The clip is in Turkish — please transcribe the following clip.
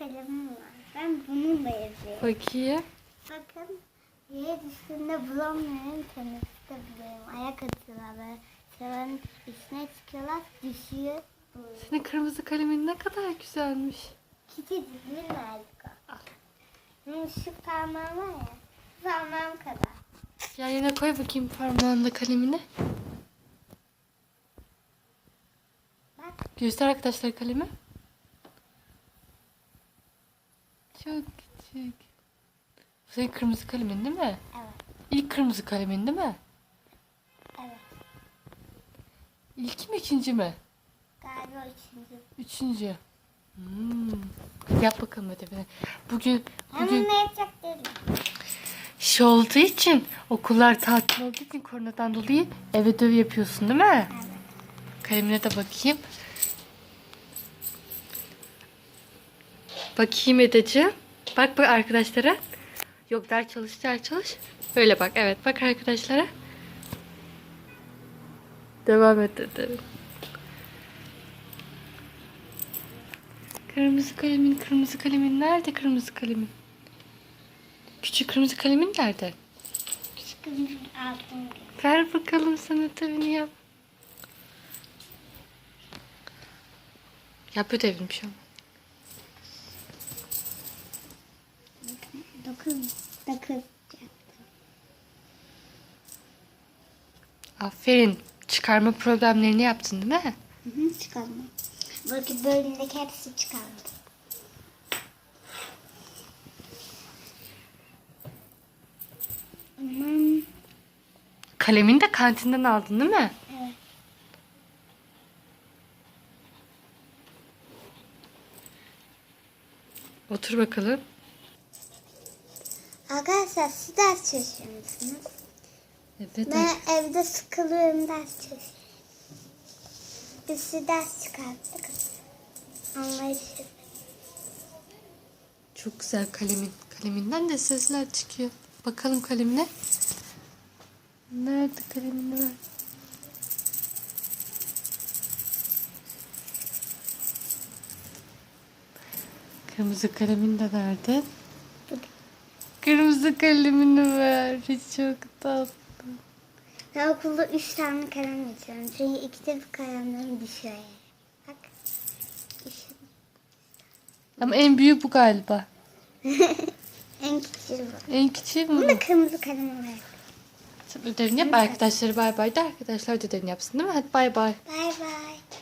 kalemim var. Ben bununla yazıyorum. Bakayım. Bakın yer üstünde bulamıyorum, teneffüste buluyorum. Ayak atıyorlar böyle. Sıranın üstüne çıkıyorlar, düşüyor. Senin kırmızı kalemin ne kadar güzelmiş. Küçücük minnacık o. Benim şu parmağım var ya, parmağım kadar. Ya yine koy bakayım parmağında kalemini. Bak Göster arkadaşlar kalemi. Küçük. Bu senin kırmızı kalemin değil mi? evet, İlk kırmızı kalemin değil mi? evet. İlk mi ikinci mi? Galiba üçüncü. Üçüncü. Hmm. Yap bakalım ödevini. Bugün bugün bunu yapacak değilim. şey olduğu için okullar tatil olduğu için koronadan dolayı ev ödevi yapıyorsun değil mi? Evet. Kalemine de bakayım. Bakayım Edeciğim. Bak bak arkadaşlara. Yok ders çalış ders çalış. Böyle bak evet bak arkadaşlara. Devam et dedi. Kırmızı kalemin, kırmızı kalemin nerede kırmızı kalemin? Küçük kırmızı kalemin nerede? Küçük kızım altın gibi. Ver bakalım sana ödevini yap. Yap ödevini şu an. Dokuz, dokuz. Aferin. Çıkarma problemlerini yaptın değil mi? Hı hı, çıkarma. Bakın bölümdeki hepsi çıkardı. Aman. Kalemini de kantinden aldın değil mi? Evet. Otur bakalım. Arkadaşlar siz ders çalışıyor musunuz? Evet. Ben evde sıkılıyorum ders çalışıyorum. Biz size ders çıkarttık. Anlayışlı. Çok güzel kalemin. Kaleminden de sesler çıkıyor. Bakalım kalemine. Nerede kalemin var? Kırmızı kalemin de nerede? Kırmızı kalemini ver. Çok tatlı. Ben okulda üç tane kalem geçiyorum. Çünkü iki de kalemlerim düşüyor. yani. Bak. Düşüyor. Ama en büyük bu galiba. en küçüğü bu. En küçüğü mü? da kırmızı kalemi var. Sen ödevini yap. Arkadaşları bay bay de arkadaşlar da ödevini yapsın değil mi? Hadi bay bay. Bay bay.